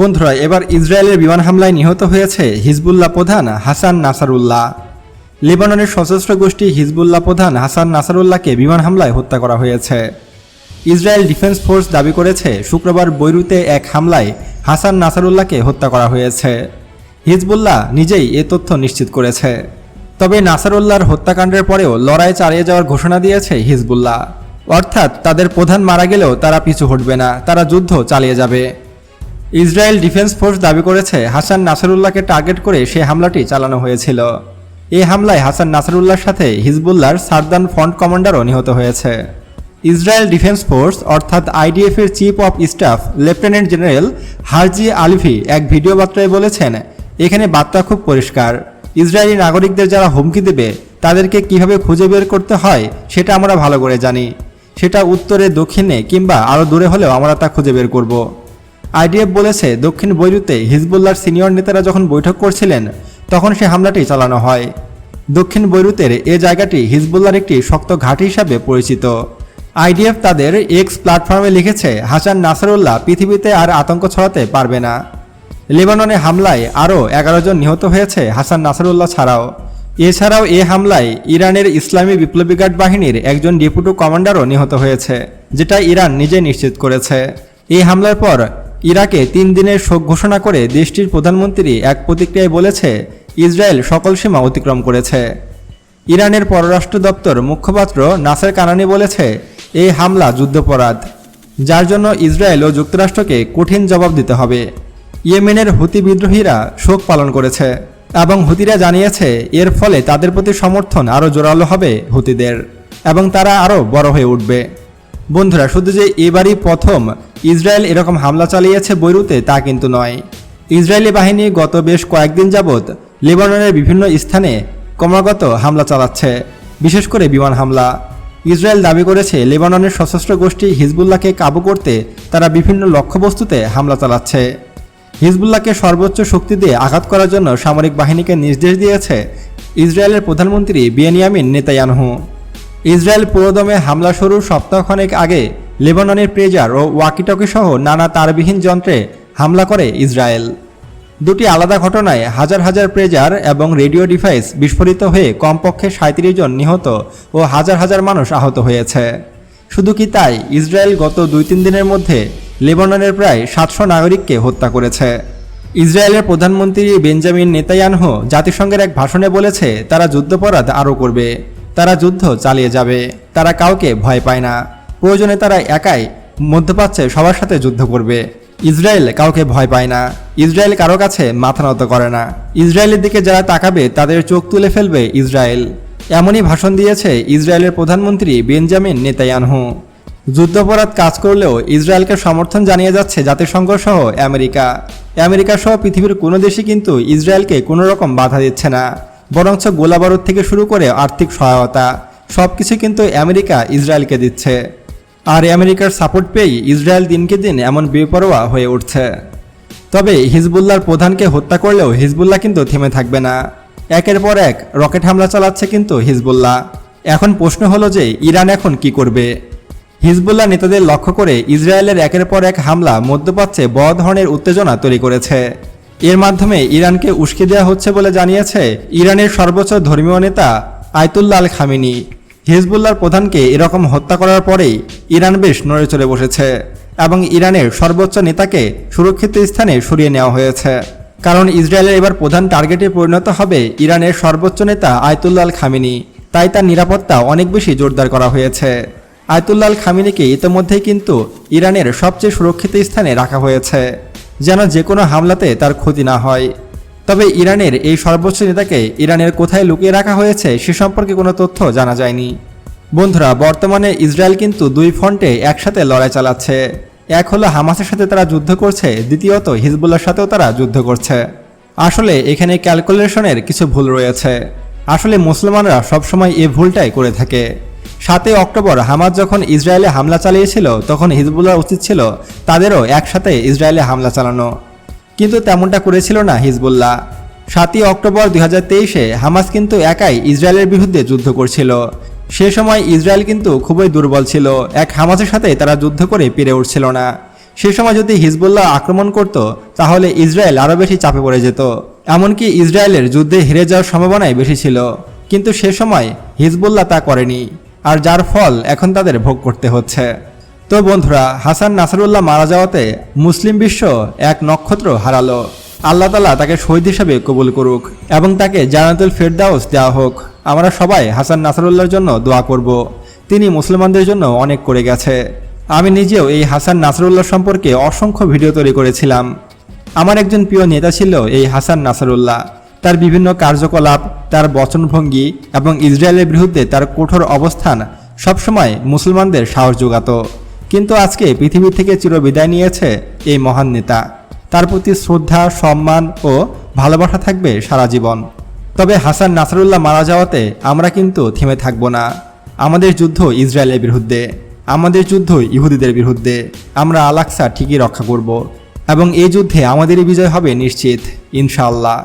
বন্ধুরা, এবার ইসরায়েলের বিমান হামলায় নিহত হয়েছে হিজবুল্লাহ প্রধান হাসান নাসারুল্লাহ। লেবাননের সশস্ত্র গোষ্ঠী হিজবুল্লাহ প্রধান হাসান নাসারুল্লাহকে বিমান হামলায় হত্যা করা হয়েছে। ইসরায়েল ডিফেন্স ফোর্স দাবি করেছে, শুক্রবার বৈরুতে এক হামলায় হাসান নাসারুল্লাহকে হত্যা করা হয়েছে। হিজবুল্লাহ নিজেই এ তথ্য নিশ্চিত করেছে। তবে নাসারুল্লাহর হত্যাকাণ্ডের পরেও লড়াই চালিয়ে যাওয়ার ঘোষণা দিয়েছে হিজবুল্লাহ। অর্থাৎ তাদের প্রধান মারা গেলেও তারা পিছু হটবে না, তারা যুদ্ধ চালিয়ে যাবে। ইসরায়েল ডিফেন্স ফোর্স দাবি করেছে, হাসান নাসারুল্লাহকে টার্গেট করে সে হামলাটি চালানো হয়েছিল। এই হামলায় হাসান নাসারুল্লাহর সাথে হিজবুল্লাহর সারদান ফ্রন্ট কমান্ডারও নিহত হয়েছে। ইসরায়েল ডিফেন্স ফোর্স, অর্থাৎ আইডিএফ এর chief of staff, lieutenant general Herzi Halevi, এক ভিডিও বার্তায় বলেছেন, এখানে বার্তা খুব পরিষ্কার। ইসরায়েলি নাগরিকদের যারা হুমকি দেবে, তাদেরকে কীভাবে খুঁজে বের করতে হয়, সেটা আমরা ভালো করে জানি। সেটা উত্তরে, দক্ষিণে কিংবা আরও দূরে হলেও আমরা তা খুঁজে বের করব। আইডিএফ বলেছে, দক্ষিণ বৈরুতে হিজবুল্লাহর সিনিয়র নেতারা যখন বৈঠক করছিলেন, তখন সে হামলাটি চালানো হয়। দক্ষিণ বৈরুতের এ জায়গাটি হিজবুল্লাহর একটি শক্ত ঘাঁটি হিসাবে পরিচিত। আইডিএফ তাদের এক্স প্ল্যাটফর্মে লিখেছে, হাসান নাসারুল্লাহ পৃথিবীতে আর আতঙ্ক ছড়াতে পারবে না। লেবাননে হামলায় আরও এগারো জন নিহত হয়েছে হাসান নাসারুল্লাহ ছাড়াও। এছাড়াও এ হামলায় ইরানের ইসলামী বিপ্লবী গার্ড বাহিনীর একজন ডেপুটি কমান্ডারও নিহত হয়েছে, যেটা ইরান নিজে নিশ্চিত করেছে। এই হামলার পর ইরাকে তিন দিনের শোক ঘোষণা করে দেশটির প্রধানমন্ত্রী এক প্রতিক্রিয়ায় বলেছে, ইসরায়েল সকল সীমা অতিক্রম করেছে। ইরানের পররাষ্ট্র দপ্তর মুখপাত্র নাসের কানানি বলেছে, এই হামলা যুদ্ধপরাধ, যার জন্য ইসরায়েল ও যুক্তরাষ্ট্রকে কঠিন জবাব দিতে হবে। ইয়েমেনের হুতি বিদ্রোহীরা শোক পালন করেছে এবং হুতিরা জানিয়েছে, এর ফলে তাদের প্রতি সমর্থন আরও জোরালো হবে হুতিদের এবং তারা আরও বড় হয়ে উঠবে। বন্ধুরা, শুধু যে এবারই প্রথম ইসরায়েল এরকম হামলা চালিয়েছে বৈরুতে, তা কিন্তু নয়। ইসরায়েলি বাহিনী গত বেশ কয়েকদিন যাবৎ লেবাননের বিভিন্ন স্থানে ক্রমাগত হামলা চালাচ্ছে, বিশেষ করে বিমান হামলা। ইসরায়েল দাবি করেছে, লেবাননের সশস্ত্র গোষ্ঠী হিজবুল্লাহকে কাবু করতে তারা বিভিন্ন লক্ষ্যবস্তুতে হামলা চালাচ্ছে। হিজবুল্লাহকে সর্বোচ্চ শক্তি দিয়ে আঘাত করার জন্য সামরিক বাহিনীকে নির্দেশ দিয়েছে ইসরায়েলের প্রধানমন্ত্রী বিয়ানিয়ামিন নেতায়ানহু ইসরায়েল পুরোদমে হামলা শুরুর সপ্তাহখানেক আগে লেবাননের প্রেজার ও ওয়াকিটকি সহ নানা তারবিহীন যন্ত্রে হামলা করে ইসরায়েল। দুটি আলাদা ঘটনায় হাজার হাজার প্রেজার এবং রেডিও ডিভাইস বিস্ফোরিত হয়ে কমপক্ষে সাঁত্রিশ জন নিহত ও হাজার হাজার মানুষ আহত হয়েছে। শুধু কি তাই, ইসরায়েল গত দুই তিন দিনের মধ্যে লেবাননের প্রায় সাতশো নাগরিককে হত্যা করেছে। ইসরায়েলের প্রধানমন্ত্রী বেঞ্জামিন নেতায়ানহ জাতিসংঘের এক ভাষণে বলেছে, তারা যুদ্ধপরাধ আরও করবে, তারা যুদ্ধ চালিয়ে যাবে, তারা কাউকে ভয় পায় না। প্রয়োজনে তারা একাই মধ্যপ্রাচ্যে সবার সাথে যুদ্ধ করবে। ইসরায়েল কাউকে ভয় পায় না। ইসরায়েল কারও কাছে মাথা নত করে না। ইসরায়েলের দিকে যারা তাকাবে, তাদের চোখ তুলে ফেলবে ইসরায়েল। এমনই ভাষণ দিয়েছে ইসরায়েলের প্রধানমন্ত্রী বেঞ্জামিন নেতায়ানহু যুদ্ধাপরাধ কাজ করলেও ইসরায়েলকে সমর্থন জানিয়ে যাচ্ছে জাতিসংঘ সহ আমেরিকা। আমেরিকা সহ পৃথিবীর কোনো দেশই কিন্তু ইসরায়েলকে কোনো রকম বাধা দিচ্ছে না। বরঞ্চ গোলাবারুদ থেকে শুরু করে আর্থিক সহায়তা সব কিছু কিন্তু আমেরিকা ইসরায়েলকে দিচ্ছে। আর আমেরিকার সাপোর্ট পেয়েই ইসরায়েল দিনকে দিন এমন বেপরোয়া হয়ে উঠছে। তবে হিজবুল্লাহর প্রধানকে হত্যা করলেও হিজবুল্লাহ কিন্তু থেমে থাকবে না। একের পর এক রকেট হামলা চালাচ্ছে কিন্তু হিজবুল্লাহ। এখন প্রশ্ন হলো যে ইরান এখন কি করবে? হিজবুল্লাহ নেতাদের লক্ষ্য করে ইসরায়েলের একের পর এক হামলা মধ্যপ্রাচ্যে বড় ধরনের উত্তেজনা তৈরি করেছে। এর মাধ্যমে ইরানকে উস্কে দেওয়া হচ্ছে বলে জানিয়েছে ইরানের সর্বোচ্চ ধর্মীয় নেতা আয়তুল্লাহ আল খামিনি হিজবুল্লাহর প্রধানকে এরকম হত্যা করার পরেই ইরান বেশ নড়ে চলে বসেছে এবং ইরানের সর্বোচ্চ নেতাকে সুরক্ষিত স্থানে সরিয়ে নেওয়া হয়েছে। কারণ ইসরায়েলের এবার প্রধান টার্গেটে পরিণত হবে ইরানের সর্বোচ্চ নেতা আয়তুল্লাল খামিনি তাই তার নিরাপত্তা অনেক বেশি জোরদার করা হয়েছে। আয়তুল্লাল খামিনিকে ইতোমধ্যেই কিন্তু ইরানের সবচেয়ে সুরক্ষিত স্থানে রাখা হয়েছে, যেন যে কোনো হামলাতে তার ক্ষতি না হয়। তবে ইরানের এই সর্বোচ্চ নেতাকে ইরানের কোথায় লুকিয়ে রাখা হয়েছে সে সম্পর্কে কোনো তথ্য জানা যায়নি। বন্ধুরা, বর্তমানে ইসরায়েল কিন্তু দুই ফ্রন্টে একসাথে লড়াই চালাচ্ছে। এক হলো হামাসের সাথে তারা যুদ্ধ করছে, দ্বিতীয়ত হিজবুল্লার সাথেও তারা যুদ্ধ করছে। আসলে এখানে ক্যালকুলেশনের কিছু ভুল রয়েছে। আসলে মুসলমানরা সবসময় এই ভুলটাই করে থাকে। সাতই অক্টোবর হামাস যখন ইসরায়েলে হামলা চালিয়েছিল, তখন হিজবুল্লাহ উচিত ছিল তাদেরও একসাথে ইসরায়েলে হামলা চালানো। কিন্তু তেমনটা করেছিল না হিজবুল্লাহ। সাতই অক্টোবর দুই হাজার তেইশে হামাস কিন্তু একাই ইসরায়েলের বিরুদ্ধে যুদ্ধ করছিল। সে সময় ইসরায়েল কিন্তু খুবই দুর্বল ছিল, এক হামাসের সাথে তারা যুদ্ধ করে পেরে উঠছিল না। সে সময় যদি হিজবুল্লাহ আক্রমণ করত, তাহলে ইসরায়েল আরও বেশি চাপে পড়ে যেত। এমনকি ইসরায়েলের যুদ্ধে হেরে যাওয়ার সম্ভাবনাই বেশি ছিল। কিন্তু সে সময় হিজবুল্লাহ তা করেনি, আর যার ফল এখন তাদের ভোগ করতে হচ্ছে। তো বন্ধুরা, হাসান নাসারুল্লাহ মারা যাওয়াতে মুসলিম বিশ্ব এক নক্ষত্র হারালো। আল্লাহ তালা তাকে শহীদ হিসাবে কবুল করুক এবং তাকে জানাতুল ফেরদাউস দেওয়া হোক। আমরা সবাই হাসান নাসারুল্লাহর জন্য দোয়া করব। তিনি মুসলমানদের জন্য অনেক করে গেছে। আমি নিজেও এই হাসান নাসারুল্লাহ সম্পর্কে অসংখ্য ভিডিও তৈরি করেছিলাম। আমার একজন প্রিয় নেতা ছিল এই হাসান নাসারুল্লাহ। তার বিভিন্ন কার্যকলাপ, তার বচনভঙ্গি এবং ইসরায়েলের বিরুদ্ধে তার কঠোর অবস্থান সবসময় মুসলমানদের সাহস যোগাতো। কিন্তু আজকে পৃথিবী থেকে চিরবিদায় নিয়েছে এই মহান নেতা। তার প্রতি শ্রদ্ধা, সম্মান ও ভালোবাসা থাকবে সারা জীবন। তবে হাসান নাসারুল্লাহ মারা যাওয়াতে আমরা কিন্তু থেমে থাকব না। আমাদের যুদ্ধ ইসরায়েলের বিরুদ্ধে, আমাদের যুদ্ধ ইহুদিদের বিরুদ্ধে। আমরা আলাক্সা ঠিকই রক্ষা করব এবং এই যুদ্ধে আমাদেরই বিজয় হবে নিশ্চিত, ইনশাআল্লাহ।